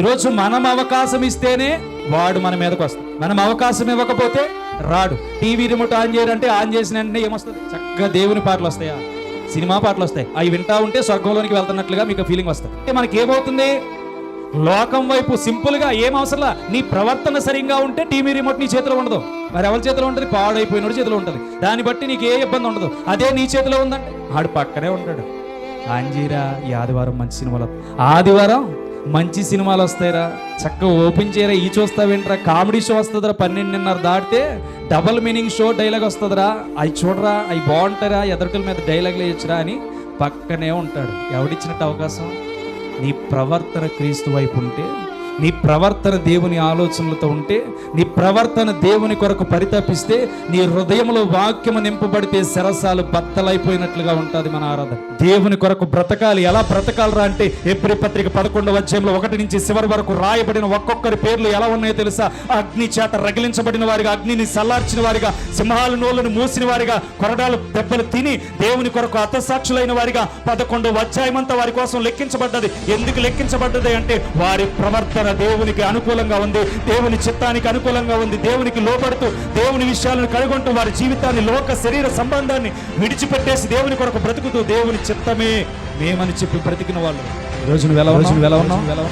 ఈరోజు మనం అవకాశం ఇస్తేనే వాడు మన మీదకి వస్తాడు. మనం అవకాశం ఇవ్వకపోతే రాడు. టీవీ రిమోట్ ఆన్ చేయాలంటే ఆన్ చేసిన వెంటనే ఏమొస్తుంది? చక్కగా దేవుని పాటలు వస్తాయా? సినిమా పాటలు వస్తాయి. అవి వింటా ఉంటే స్వర్గంలోనికి వెళ్తున్నట్లుగా మీకు ఫీలింగ్ వస్తుంది. అంటే మనకి ఏమవుతుంది లోకం వైపు సింపుల్గా ఏం అవసరంలా? నీ ప్రవర్తన సరిగ్గా ఉంటే టీవీ రిమోట్ నీ చేతిలో ఉండదు. మరి ఎవరి చేతిలో ఉంటుంది? పాడైపోయినోడి చేతిలో ఉంటుంది. దాన్ని బట్టి నీకు ఏ ఇబ్బంది ఉండదు. అదే నీ చేతిలో ఉందంటే ఆడు పక్కనే ఉంటాడు. ఆంజీరా ఈ ఆదివారం మంచి సినిమాలో ఆదివారం మంచి సినిమాలు వస్తాయిరా. చక్కగా ఓపెన్ చేయరా ఈ చూస్తావేంట్రా కామెడీ షో వస్తుందిరా పన్నెండున్నర దాటితే డబల్ మీనింగ్ షో డైలాగ్ వస్తుందిరా. అవి చూడరా అవి బాగుంటారా ఎదరికల మీద డైలాగ్ వేయచ్చురా అని పక్కనే ఉంటాడు. ఎవడిచ్చినట్టు అవకాశం? నీ ప్రవర్తన క్రీస్తు వైపు ఉంటే నీ ప్రవర్తన దేవుని ఆలోచనలతో ఉంటే నీ ప్రవర్తన దేవుని కొరకు పరితపిస్తే నీ హృదయంలో వాక్యము నింపబడితే సరసాలు బత్తలైపోయినట్లుగా ఉంటుంది మన ఆరాధన. దేవుని కొరకు బ్రతకాలి. ఎలా బ్రతకాలరా అంటే ఎప్పుడు పత్రిక పదకొండవ అధ్యాయంలో ఒకటి నుంచి చివరి వరకు రాయబడిన ఒక్కొక్కరి పేర్లు ఎలా ఉన్నాయో తెలుసా? అగ్ని చేత రగిలించబడిన వారిగా అగ్నిని సల్లార్చిన వారిగా సింహాల నోళ్ళను మూసిన వారిగా కొరడాలు దెబ్బలు తిని దేవుని కొరకు అతసాక్షులైన వారిగా పదకొండవ అధ్యాయమంతా వారి కోసం లెక్కించబడ్డది. ఎందుకు లెక్కించబడ్డది అంటే వారి ప్రవర్తన దేవునికి అనుకూలంగా ఉంది. దేవుని చిత్తానికి అనుకూలంగా ఉంది. దేవునికి లోపడుతూ దేవుని విషయాలను కనుగొంటూ వారి జీవితాన్ని లోక శరీర సంబంధాన్ని విడిచిపెట్టేసి దేవుని కొరకు బ్రతుకుతూ దేవుని చిత్తమే మేమని చెప్పి బ్రతికిన వాళ్ళు. రోజు నువ్వు ఎలా ఉన్నావు